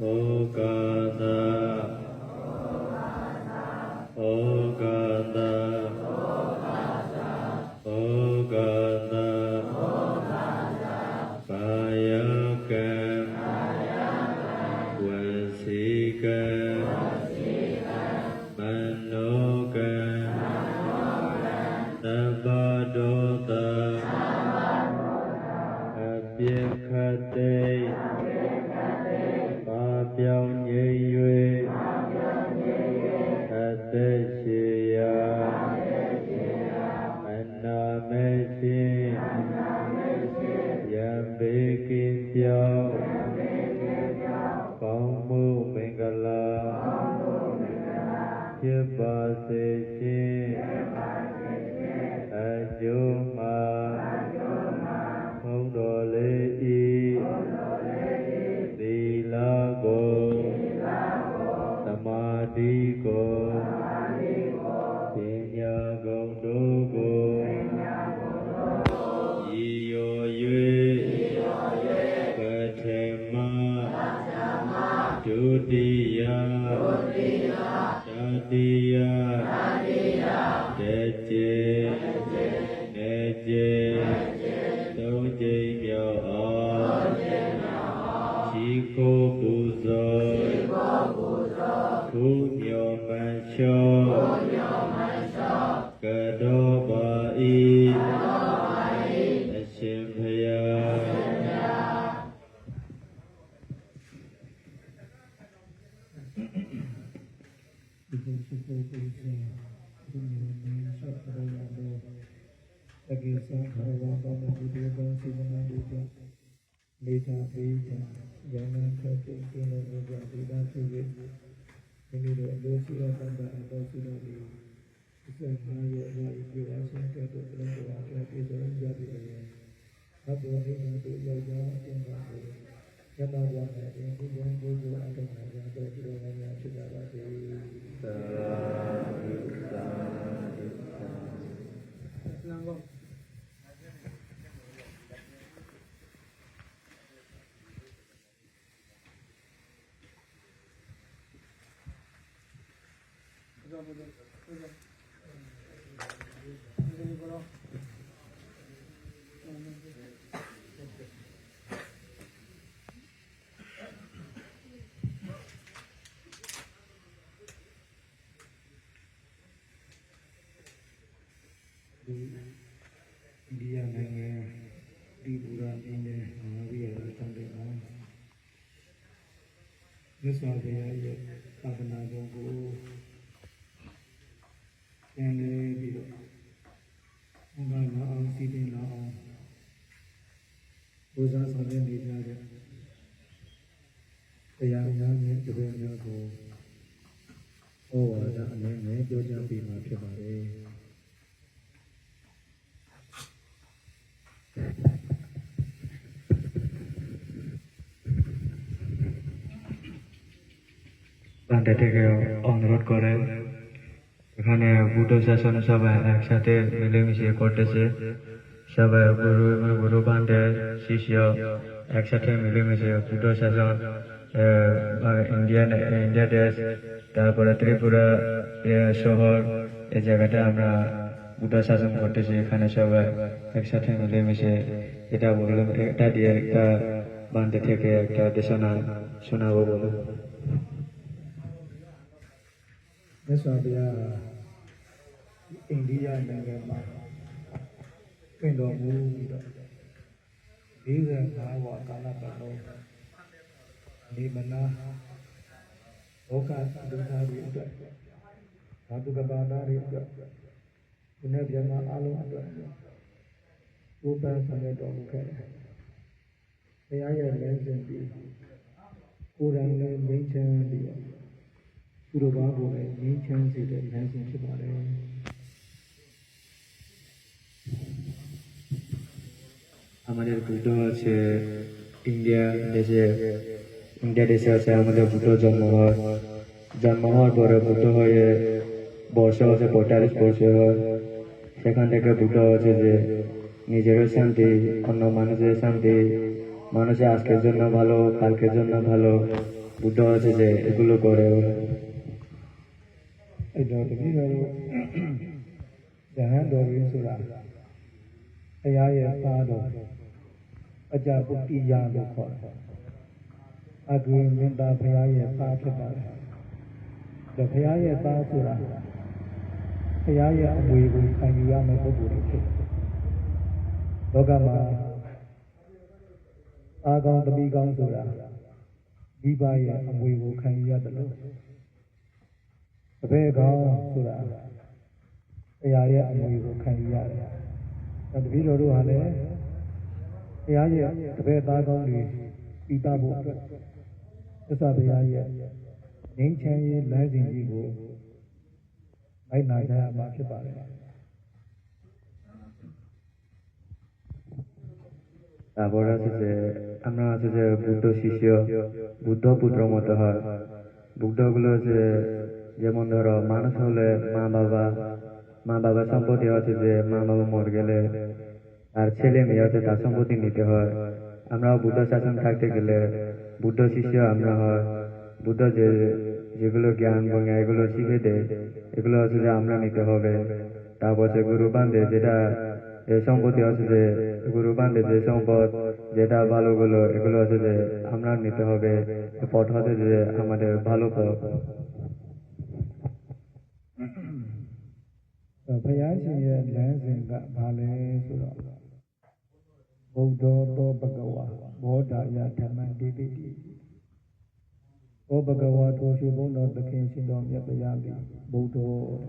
ဩကာ ဒုတိယတတိယတကြိ ကယ်ဆောင်ခရဝါတော်မူတဲ့ကောင်းစီမံမှုတွေလေသာပေးကြရမန်ခတ်တဲ့ကိလေသာတွေဒါဖြစ်ပြီးဒီလိုလိုအလိုရှိတဲ့တန်တာအတော်ရှိတဲ့ဒီစက်မှာရဲ့အရာဒီဝါရှင်ကတဲ့လည်းတော့အပြည့်စုံကြပြီလေ။ဘာလို့ဒီလိုတို့ရောက်ကြအင်းပါလဲ။ကျန်တော်ရမယ်ဒီဘုရားကိုယ်ကိုအထောက်အထားရတဲ့ဒီလိုမျိုးဖြစ်ကြပါစေ။သာဓုသာဓုသာဓု လမ်းကောဒီအိန္ဒိယနိုင်ငံဒီဘူရာအင်းရဲ့မဟာဝိရတန်တဲ့မှာမြတ်စွာဘုရားရဲ့သာသနာတော်ကိုပြန်လဲပြီးတော့ဘု တည်တည်လာအောင်ဘုရားဆောင်ရနေကြတဲ့တရားများနဲ့ကြိုးများကိုဩဝါဒအနေနဲ့ပြောကြားပေးမှာဖြစ်ပါတယ်တန်တဲ့ကော on the road ကိုလည်း এখানে বুটো শাসন সবাই একসাথে মিলেমিশে করতেছে। সবাই গুরু এবং গুরু বান্ধে শিষ্য একসাথে মিলেমিশে বুটো শাসন ইন্ডিয়ান ইন্ডিয়া দেশ তারপরে ত্রিপুরা শহর এই জায়গাটা আমরা বুটো শাসন করতেছি। এখানে সবাই একসাথে মিলেমিশে এটা বললাম, এটা দিয়ে একটা বান্ধে থেকে একটা দেশনা শোনাবো বলো। မြတ်စွာဘုရားအိန္ဒိယနိုင်ငံမှာပြင်တော်မူပြီးတော့45ဝါကာလပတ်လုံးဒီမနာဘောကဒုက္ခတွေအတွက်ဘာတုကဘာနာတွေအတွက်ဒီနေ့ပြန်မအလုံးအတွက်ဘုပ္ပန်ဆောင်ရတော်မူခဲ့တယ်။ဘုရားရဲ့လမ်းစဉ်ပြီးကိုယ်တိုင်လည်းငြိမ်းချမ်းပြီးတော့ သူတို့ဘာကိုလည်းငြိမ်းချမ်းစေတဲ့လမ်းစဉ်ဖြစ်ပါတယ် আমাদের বুদ্ধ আছে ইন্ডিয়া দেশে ইন্ডিয়া দেশে আছে আমাদের বুদ্ধ জন্ম হয় জন্ম হওয়ার পরে বুদ্ধ হয়ে বর্ষ হচ্ছে পঁয়তাল্লিশ বর্ষ হয় সেখান থেকে বুদ্ধ হচ্ছে যে নিজেরও শান্তি অন্য মানুষের শান্তি মানুষের আজকের জন্য ভালো কালকের জন্য ভালো বুদ্ধ আছে যে এগুলো করে အဲ့တော့တပည့်တော်တို့ဇဟန်တော်ကြီးဆိုတာဘုရားရဲ့သားတော်အကြပုတ္တိယလို့ခေါ်တယ်အကွေမင်းသားဘုရားရဲ့သားဖြစ်ပါတယ်ဒါဘုရားရဲ့သားဆိုတာဘုရားရဲ့အမွေကိုခံယူရမယ့်ပုဂ္ဂိုလ်တွေဖြစ်တယ်လောကမှာအာကောင်းတပိကောင်းဆိုတာဒီပါရဲ့အမွေကိုခံယူရတယ်လို့ အဘယ်ကောင်ဆိုတာတရားရဲ့အမွေကိုခံယူရတယ်။ဒါတပည့်တော်တို့ဟာလည်းတရားရဲ့တပည့်သားကောင်းတွေပြီးသားဖို့အတွက်သစ္စာတရားရဲ့ငြိမ်းချမ်းရေးလမ်းစဉ်ကြီးကိုလိုက်နာကြရမှာဖြစ်ပါတယ်။အဘောရစစ်စေအမနာစစ်စေဘုဒ္ဓရှိရှောဘုဒ္ဓပုတ္တမတဟဘုဒ္ဓကလောစေ যেমন ধরো, মানুষ হলে মা বাবা মা বাবার সম্পত্তি আছে যে মা বাবা মরে গেলে আর ছেলে মেয়ে আছে তার সম্পত্তি নিতে হয়। আমরাও বুদ্ধ শাসন থাকতে গেলে বুদ্ধ শিষ্য আমরা হয়। বুদ্ধ যে যেগুলো জ্ঞান বঙ্গা এগুলো শিখে দেয় এগুলো হচ্ছে যে আমরা নিতে হবে। তারপর সে গুরু বান্ধে যেটা সম্পত্তি হচ্ছে যে, গুরু বান্ধে যে সম্পদ, যেটা ভালোগুলো এগুলো হচ্ছে যে আমরা নিতে হবে। পথ হচ্ছে যে আমাদের ভালো পথ। ရားရှင်ရဲ့လမ်းစဉ်ကဘာလဲဆိုတော့ဘုဒ္ဓသောဘဂဝါဘောဓာယဓမ္မံတိတိတိဘောဘဂဝါထိုရှိဘုန်းတော်သခင်ရှင်တော်မြတ်ဗျာသည်ဘုဒ္ဓ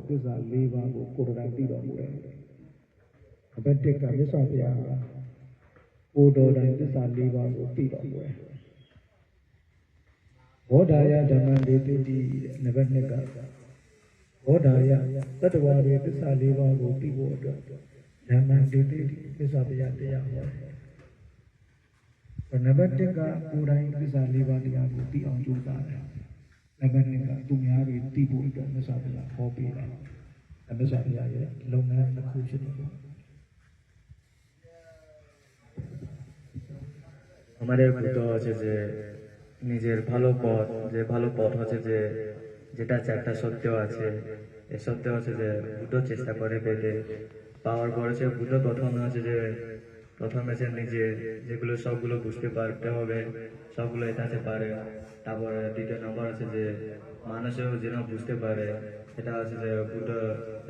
သစ္စာ၄ပါးကိုကိုယ်တိုင်သိတော်မူတယ်အဘတက်ကမြတ်စွာဘုရားကဘုဒ္ဓတိုင်းသစ္စာ၄ပါးကိုသိတော်မူတယ်ဘောဓာယဓမ္မံတိတိတိနံပါတ်2က ဘောဓာယတတ္တဝါတွေသစ္စာ၄ပါးကိုသိဖို့အတွက်ဓမ္မဒိဋ္ဌိသစ္စာပယတရားဟောတယ်။နံပါတ်1ကကိုယ်တိုင်သစ္စာ၄ပါးတရားကိုသိအောင်ကြိုးစားတယ်။နံပါတ်2ကသူများတွေသိဖို့အတွက်သစ္စာပယဟောပေးတယ်။အသစ္စာပယရဲ့လုပ်ငန်းတစ်ခုဖြစ်တယ်ပေါ့။အမရေကတော့ကျေကျေနေကျေဘာလို့ပေါ်ကျေဘာလို့ပေါ်ထားကျေကျေ যেটা চারটা সত্য আছে এই সত্য হচ্ছে যে বুদ্ধ চেষ্টা করে পেতে পাওয়ার পর হচ্ছে বুদ্ধ প্রথমে হচ্ছে যে প্রথমে যে নিজে যেগুলো সবগুলো বুঝতে পারতে হবে সবগুলো এটাতে পারে তারপরে দ্বিতীয় নম্বর আছে যে মানুষও যেন বুঝতে পারে এটা হচ্ছে যে বুদ্ধ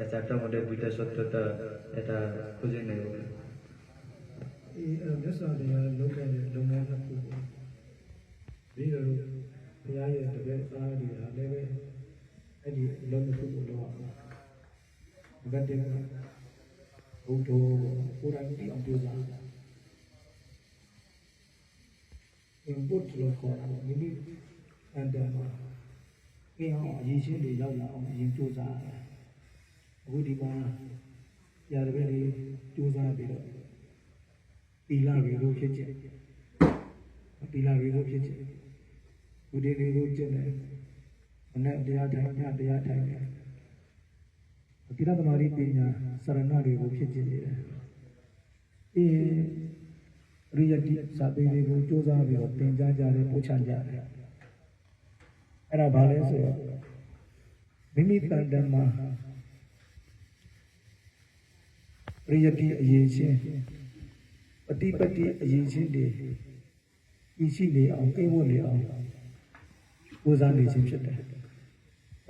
এই চারটার মধ্যে দুইটা সত্যতা এটা খুঁজে নেই ။ဒီသစ္စာတရားလုပ်တဲ့လုပ်ငန်းတစ်ခုပေါ့။ဒီလိုဘုရားရဲ့တပည့်သားတွေဟာလည်းပဲ အဲ့ဒီအလုံးတစ်ခုကိုလုပ်အောင်။ဘယ်တည်းကဘုဒ္ဓကိုယ်တိုင်သိအောင်ကြိုးစားတယ်။ input လို့ခေါ်တာပေါ့မိမိအန်တန်မှာအင်းအောင်အရေးချင်းတွေရောက်လာအောင်အရင်ကြိုးစားရတယ်။အခုဒီမှာရာဇဝတ်တွေကြိုးစားပြီးတော့တီလာတွေကိုဖြစ်ချက်တီလာတွေကိုဖြစ်ချက်ဘုဒ္ဓတွေကိုကျင့်တယ် မနဲ့တရားထိုင်ညတရားထိုင်တယ်တိရသမารိပညာစရဏတွေကိုဖြစ်ချက်နေတယ်အေးရိယတိစာပေတွေကိုစူးစမ်းပြီးတော့သင်ကြားကြတယ်ပို့ချကြတယ်အဲ့ဒါဘာလဲဆိုတော့မိမိတန်တမှာရိယတိအရေးချင်းပฏิပတိအရေးချင်းတွေဤရှိနေအောင်ကိဝတ်နေအောင်ကိုးစားနေခြင်းဖြစ်တယ်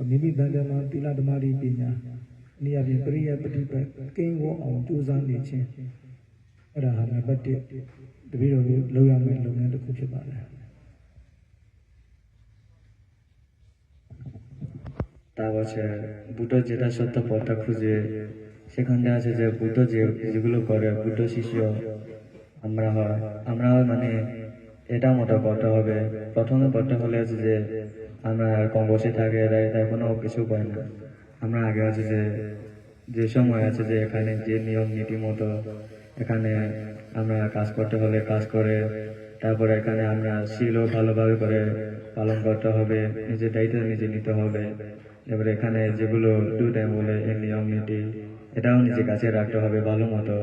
မိမိတန်တမှာသီလဓမ္မရီပညာအနည်းအားဖြင့်ပရိယပฏิပတ်ကိဝတ်အောင်ကြိုးစားနေခြင်းအဲ့ဒါဟာနံပါတ်1တပည့်တော်တို့လုပ်ရမယ့်လုပ်ငန်းတစ်ခုဖြစ်ပါတယ် তারপর হচ্ছে বুদ্ধ যেটা সত্য পথটা খুঁজে সেখানটা আছে যে বুদ্ধ যে যেগুলো করে বুদ্ধ শিষ্য আমরা হয় আমরা মানে এটা মতো করতে হবে প্রথমে করতে হলে আছে যে আমরা কম বসে থাকে, এরা কোনো কিছু করে না। আমরা আগে আছে যে যে সময় আছে যে এখানে যে নিয়ম নীতি মতো এখানে আমরা কাজ করতে হলে কাজ করে, তারপরে এখানে আমরা শিলও ভালোভাবে করে পালন করতে হবে, নিজের দায়িত্ব নিজে নিতে হবে। এবারে এখানে যেগুলো দু টাইম বলে, এই নিয়ম, নীতি, এটাও নিজের কাছে রাখতে হবে ভালো মতো।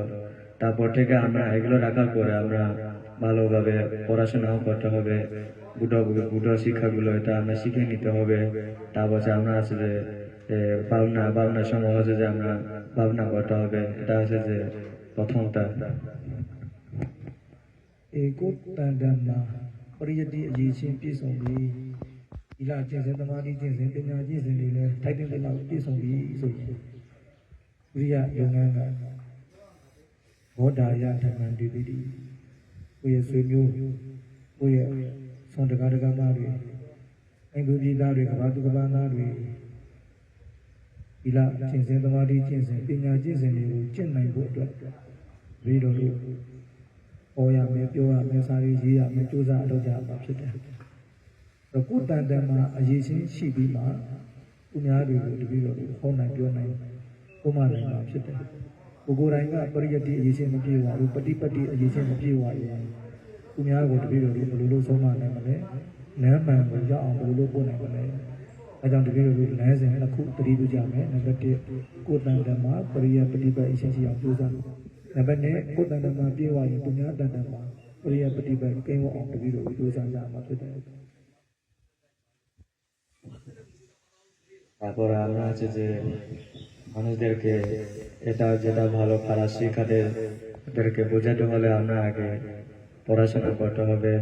তারপর থেকে আমরা এগুলো রাখার পরে আমরা ভালোভাবে পড়াশোনাও করতে হবে বুটো বুটো শিক্ষাগুলো এটা আমরা শিখে নিতে হবে তারপর হচ্ছে আমরা আছে যে এ, ভাবনা ভাবনার সময় হচ্ছে যে আমরা ভাবনা করতে হবে এটা হচ্ছে যে প্রথমটা ဧကုတန်တံမှာပရိယတိအရေးချင်းပြည့်စုံပြီဒီလကျင့်စဉ်သမာဓိကျင့်စဉ်ပညာကျင့်စဉ်တွေလည်းထိုက်တဲ့လောက်ပြည့်စုံပြီဆိုရင်ဝိရိယယုံငန်းကဘောဓာယဓမ္မံဒီတိတိ ကိုယ့်ရဲ့ဆွေမျိုးကိုယ့်ရဲ့ဆွမ်းတကားတကားသားတွေအိမ်သူပြည်သားတွေကဘာသူကဘာသားတွေဒီလကျင့်စဉ်သမာဓိကျင့်စဉ်ပညာကျင့်စဉ်တွေကိုကျင့်နိုင်ဖို့အတွက်ပြီးတော့လို့ပေါ်ရမယ်ပြောရမယ်စာရေးရေးရမယ်ကြိုးစားအလုပ်ကြမှာဖြစ်တယ်။တော့ကိုယ်တန်တန်မှာအရေးချင်းရှိပြီးမှသူများတွေကိုတပည့်တော်တွေဟောနိုင်ပြောနိုင်ပုံမှန်နိုင်မှာဖြစ်တယ်။ ကိုကိုယ်တိုင်ကပရိယတ်တိအရေးချင်းမပြေပါဘူးပฏิပတ်တိအရေးချင်းမပြေပါဘူးသူများကိုတပည့်တော်တွေဘယ်လိုလုပ်ဆုံးမနိုင်မလဲလမ်းမှန်ကိုရောက်အောင်ဘယ်လိုလုပ်ပို့နိုင်မလဲအဲကြောင့်တပည့်တော်တွေလမ်းစဉ်တစ်ခုတတိပြုကြမယ်နံပါတ်1ကိုယ်တန်တမှာပရိယတ်ပฏิပတ်အရေးချင်းအောင်ကြိုးစားနံပါတ်2ကိုယ်တန်တမှာပြေဝရင်သူများတန်တမှာပရိယတ်ပฏิပတ်ကိန်းဝအောင်တပည့်တော်တွေကြိုးစားကြမှာဖြစ်တယ်အဘောရာနာကျေကျေ মানুষদেরকে এটা যেটা ভালো খারাপ শেখাতে ওদেরকে বোঝাতে হলে আমরা আগে পড়াশোনা করতে হবে।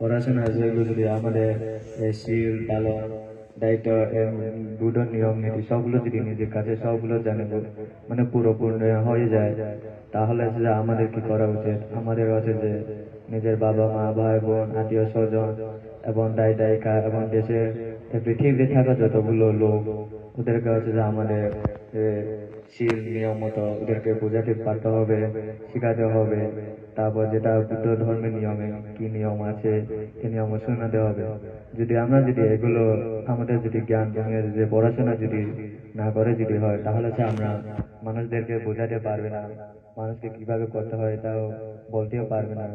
পড়াশোনা যেগুলো যদি আমাদের শিল পালন দায়িত্ব দুটো নিয়ম, নীতি সবগুলো যদি নিজের কাছে সবগুলো জানে মানে পুরোপূর্ণ হয়ে যায়, তাহলে যে আমাদের কি করা উচিত? আমাদের হচ্ছে যে নিজের বাবা, মা, ভাই, বোন, আত্মীয়, স্বজন, এবং দায়, দায়িকা, এবং দেশের পৃথিবীতে থাকা যতগুলো লোক ওদেরকে হচ্ছে যে আমাদের শীল, নিয়ম মতো ওদেরকে বোঝাতে পারতে হবে, শেখাতে হবে। তারপর যেটা বুদ্ধ ধর্মের নিয়মে কি নিয়ম আছে সেই নিয়ম শোনাতে হবে। যদি আমরা যদি এগুলো, আমাদের যদি জ্ঞান যদি পড়াশোনা যদি না করে যদি হয়, তাহলে হচ্ছে আমরা মানুষদেরকে বোঝাতে পারবে না। মানুষকে কীভাবে করতে হয় এটাও বলতেও পারবে না।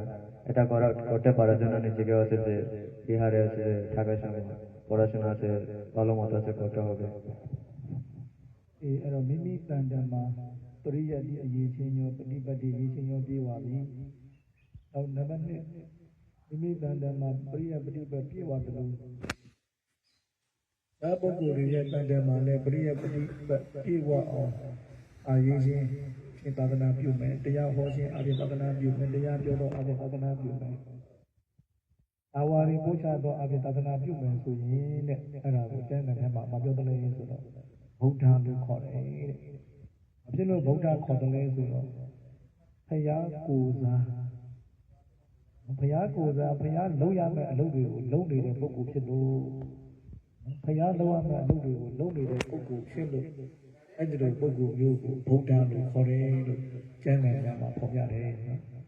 এটা করা, করতে পারার জন্য নিজেকে হচ্ছে যে বিহারে আছে থাকার সময়। পড়াশোনা আছে ভালো মতো আছে করতে হবে အေးအဲ့တော့မိမိတန်တန်မှာပရိယတ်ဒီအရေးချင်းရောပฏิပတ်တိရေးချင်းရောပြေးသွားပြီ။နောက်နံပါတ်2မိမိတန်တန်မှာပရိယတ်ပฏิပတ်ပြေးသွားတယ်လို့ဒါပုဂ္ဂိုလ်တွေရဲ့တန်တန်မှာလည်းပရိယတ်ပฏิပတ်ပြေးသွားအောင်အာရေးချင်းသင်္သာသနာပြုမယ်တရားဟောခြင်းအပြင်သာသနာပြုမယ်တရားပြောတော့အပြင်သာသနာပြုမယ် အာဝါရီပို့ချတော့အပြင်သာသနာပြုမယ်ဆိုရင်တဲ့အဲ့ဒါကိုကျမ်းဂန်ထဲမှာမပြောတလဲဆိုတော့ဗုဒ္ဓလို့ခေါ်တယ်တဲ့။အဖြစ်လို့ဗုဒ္ဓခေါ်တယ်လဲဆိုတော့ဖယားကိုယ်စားဖယားကိုယ်စားဖယားလုံးရမယ့်အလုပ်တွေကိုလုပ်နေတဲ့ပုဂ္ဂိုလ်ဖြစ်လို့ဖယားလုံးရမယ့်အလုပ်တွေကိုလုပ်နေတဲ့ပုဂ္ဂိုလ်ဖြစ်လို့အဲ့ဒီလိုပုဂ္ဂိုလ်မျိုးကိုဗုဒ္ဓလို့ခေါ်တယ်လို့ကျမ်းဂန်ထဲမှာဖော်ပြတယ်နော်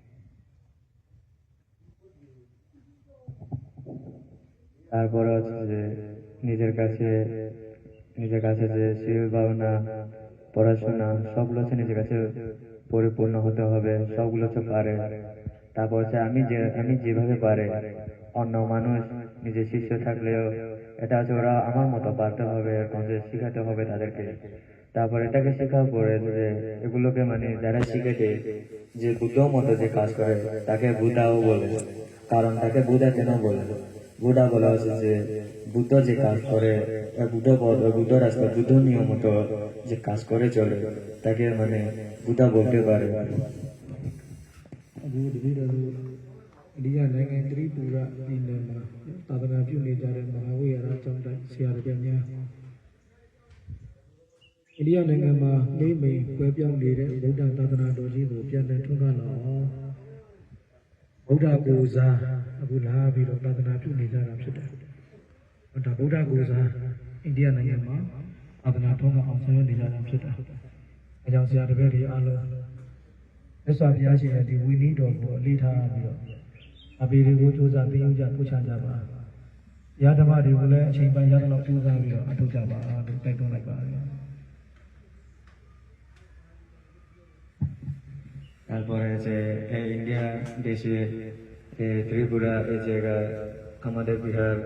তারপর হচ্ছে যে নিজের কাছে নিজের কাছে যে শিল ভাবনা পড়াশোনা, সবগুলো হচ্ছে নিজের কাছে পরিপূর্ণ হতে হবে, সবগুলো হচ্ছে পারে। তারপর হচ্ছে আমি যে, আমি যেভাবে পারে, অন্য মানুষ, নিজের শিষ্য থাকলেও এটা হচ্ছে ওরা আমার মতো পারতে হবে, এরকম যে শিখাতে হবে তাদেরকে। তারপর এটাকে শেখার পরে যে এগুলোকে মানে যারা শিখেছে, যে বুদ্ধ মতো যে কাজ করে, তাকে বুধাও বলে। কারণ তাকে বুধা কেন বলে। Buddha Golas is a Buddha je kaaj kore, a Buddha bod, a Buddha rasta, Buddha niyomoto je kaaj kore chole, take mane Buddha bolte pare. အခုတပည့်တော်တို့အိန္ဒိယနိုင်ငံတရိပူရပြည်နယ်မှာသာသနာပြုနေကြတဲ့မဟာဝိဟာရကျောင်းတိုက်ဆရာတော်များအိန္ဒိယနိုင်ငံမှာမိမိကွဲပြောင်းနေတဲ့ဗုဒ္ဓသာသနာတော်ကြီးကိုပြန်လည်ထွန်းကားလာအောင် ဗုဒ္ဓကိုယ်စားအခုလာပြီးတော့သာသနာပြုနေကြတာဖြစ်တယ်။ဒါဗုဒ္ဓကိုယ်စားအိန္ဒိယနိုင်ငံမှာသာသနာထွန်းကားအောင်ဆောင်ရွက်နေကြတာဖြစ်တယ်။အဲကြောင့်ဆရာတပည့်တွေအားလုံးမြတ်စွာဘုရားရှင်ရဲ့ဒီဝိနည်းတော်ကိုအလေးထားပြီးတော့အပေတွေကိုစူးစမ်းသိယူကြပို့ချကြပါ။ရာဓမ္မတွေကိုလည်းအချိန်ပိုင်းရသလောက်စူးစမ်းပြီးတော့အထောက်ကြပါလို့တိုက်တွန်းလိုက်ပါတယ်။ তারপরে যে ইন্ডিয়া দেশে ত্রিপুরা এই জায়গায়, আমাদের বিহার,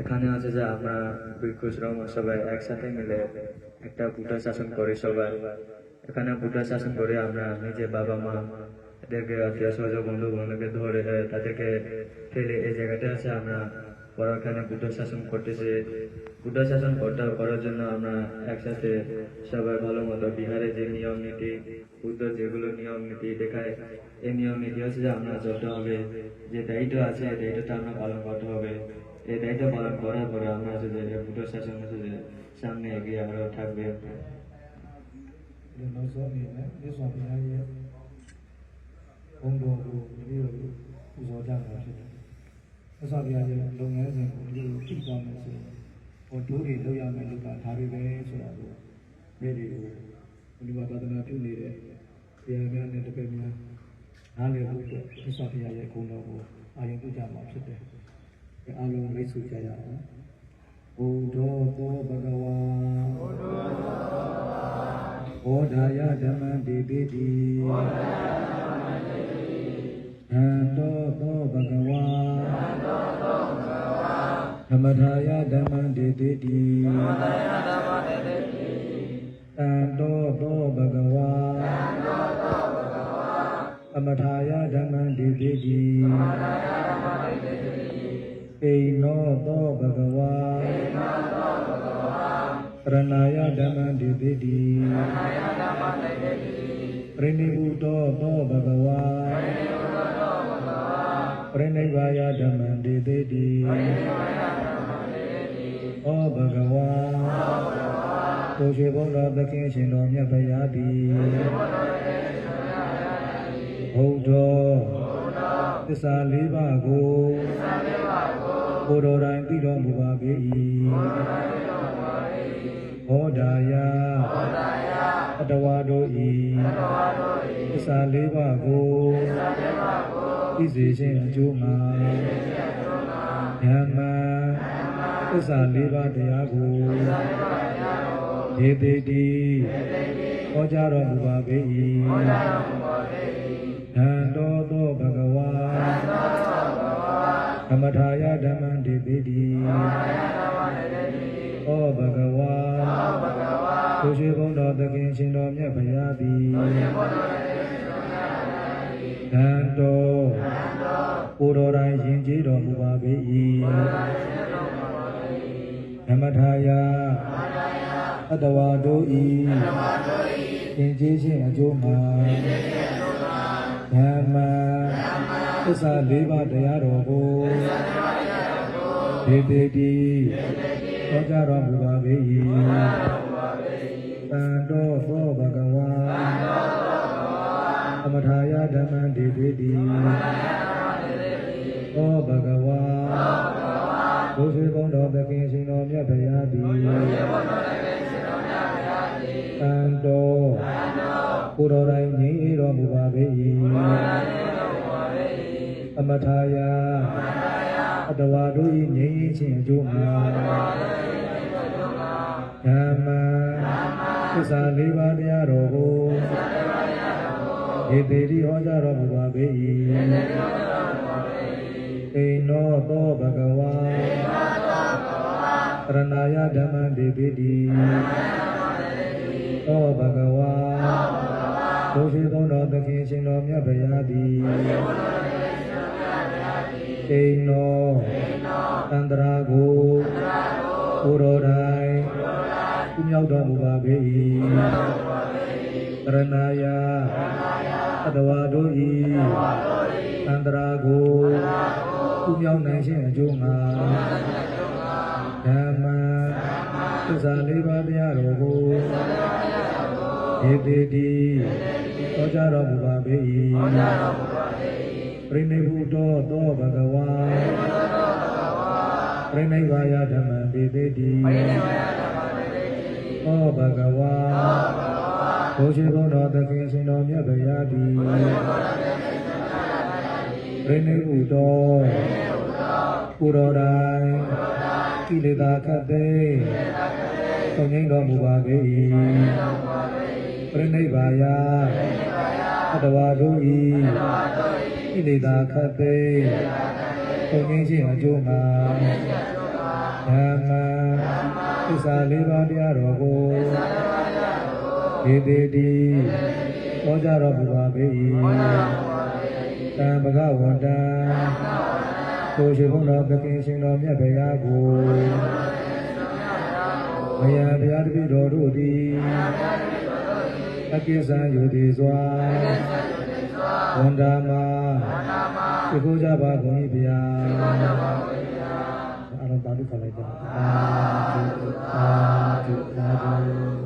এখানে আছে যে আমরা ভিক্ষুশ্রম সবাই একসাথে মিলে একটা বুটা শাসন করি সবাই। এখানে বুটা শাসন করে আমরা নিজে বাবা মা এটাকে অত্যাস বন্ধু বন্ধুকে ধরে তাদেরকে ফেলে এই জায়গাটা আছে আমরা পরখানে বুদ্ধ শাসন করতেছে। বুদ্ধ শাসন করতে করার জন্য আমরা একসাথে সবাই ভালো মতো বিহারে যে নিয়ম নীতি বুদ্ধ যেগুলো নিয়ম নীতি দেখায়, এই নিয়ম নীতি হচ্ছে যে আমরা চলতে হবে। যে দায়িত্ব আছে, এই দায়িত্বটা আমরা পালন করতে হবে। এই দায়িত্ব পালন করার পরে আমরা হচ্ছে যে বুদ্ধ শাসন হচ্ছে যে সামনে এগিয়ে আমরা থাকবে। ဒီ နောက်ဆုံးအနေနဲ့မြတ်စွာဘုရားရဲ့ဘုံတော်ကိုဒီလိုပူဇော်ကြတာဖြစ်တယ်မြတ်စွာဘုရားရဲ့လုပ်ငန်းစဉ်ကိုဒီလိုသိသွားမယ်ဆိုရင်ဟောတို့တွေလုပ်ရမယ်လို့ကဒါတွေပဲဆိုတာကိုမြေတွေကိုဒီမှာသာသနာပြုနေတဲ့ဘုရားများနဲ့တပည့်များနားလည်ဖို့အတွက်မြတ်စွာဘုရားရဲ့ဂုဏ်တော်ကိုအာရုံပြုကြမှာဖြစ်တယ်ဒီအားလုံးမိတ်ဆွေကြရအောင်ဘုဒ္ဓသောဘဂဝါဘုဒ္ဓဘောဓာယဓမ္မံဒေတိတိဘောဓာယ သမထာယဓမ္မံဒေတိတိသမထာယဓမ္မံဒေတိတိတံတောသောဘဂဝါတံတောသောဘဂဝါသမထာယဓမ္မံဒေတိတိသမထာယဓမ္မံဒေတိတိဣနောသောဘဂဝါဣနောသောဘဂဝါရဏာယဓမ္မံဒေတိတိပရိနိဗ္ဗူတောသောဘဂဝါပရိနိဗ္ဗာ ယဓမ္မံဒေသေတိဩဘဂဝါကိုရှိဘုရားသခင်ရှင်တော်မြတ်ဗျာတိဘုဒ္ဓသစ္စာလေးပါးကိုကိုယ်တော်တိုင်သိတော်မူပါပေ၏ဘောဓာယအတဝါတို့ဤသစ္စာလေးပါးကိုသိစေ ခြင်းအကျိုးမှာဓမ္မသစ္စာလေးပါးတရားကိုဒေတိတိဟောကြားတော်မူပါပေ၏ဓမ္တောသောဘဂဝါသမထာယဓမ္မံဒေတိတိဩဘဂဝါကိုရှိဘုံတော်သခင်ရှင်တော်မြတ်ဗျာသည် ဓမ္တောကိုယ်တော်တိုင်ရင်ကျေးတော်မူပါပေ၏ဓမ္မထာယအတ္တဝါတို့ဤရင်ကျေးခြင်းအကျိုးမှာဓမ္မသစ္စာလေးပါးတရားတော်ကိုဒေတိတိဟောကြားတော်မူပါပေ၏တန်တော်သောဘဂဝါသမထာယဓမ္မံ ဒေတိတိသောဘဂဝါဘုရားဘုံတော်သခင်ရှင်တော်မြတ်ဗျာတိတန်တော်ကိုယ်တော်တိုင်ငြိမ်းအေးတော်မူပါပေ၏သမထာယအတ္တဝါတို့၏ငြိမ်းအေးခြင်းအကျိုးမှာဓမ္မသစ္စာလေးပါးတရားတော်ကို ဧတေတိဟောကြားတော်မူပါပေ၏အိနောသောဘဂဝါရဏာယဓမ္မံဒေတိတိသောဘဂဝါဘုရားဘုံတော်သခင်ရှင်တော်မြတ်ဗျာတိအိနောတန္တရာကိုကိုရောတိုင်းကုမြောက်တော်မူပါပေ၏ ရဏာယအတ္တဝါတို့ဤတန္တရာကိုကုမြောက်နိုင်ခြင်းအကျိုးငါဓမ္မသစ္စာလေးပါးတရားတော်ကိုဧတေတိဟောကြားတော်မူပါပေ၏ပရိနိဗ္ဗူတောသောဘဂဝါပရိနိဗ္ဗာယဓမ္မံဒေသေတိဩဘဂဝါ ဘုရားဘုံတော်သခင်ရှင်တော်မြတ်ဗျာတိပရိနိဗ္ဗူတောပုရောတိုင်းကိလေသာခတ်သိသုံးငိမ့်တော်မူပါပေ၏ပရိနိဗ္ဗာယအတ္တဝါတို့ဤကိလေသာခတ်သိသုံးငိမ့်ခြင်းအကျိုးမှာဓမ္မသစ္စာလေးပါးတရားတော်ကို ဒေတိတိဟောကြားတော်မူပါပေ၏တံဘဂဝန္တံကိုရှိဘုန်းတော်ပကင်ရှင်တော်မြတ်ဗျာကိုဘုရားဗျာတပည့်တော်တို့သည်အကိစ္စံယုတိစွာဝန္တာမသိခိုးကြပါကုန်၏ဗျာအားလုံးပါဠိခေါ်လိုက်ကြပါအာသုအာသုအာသု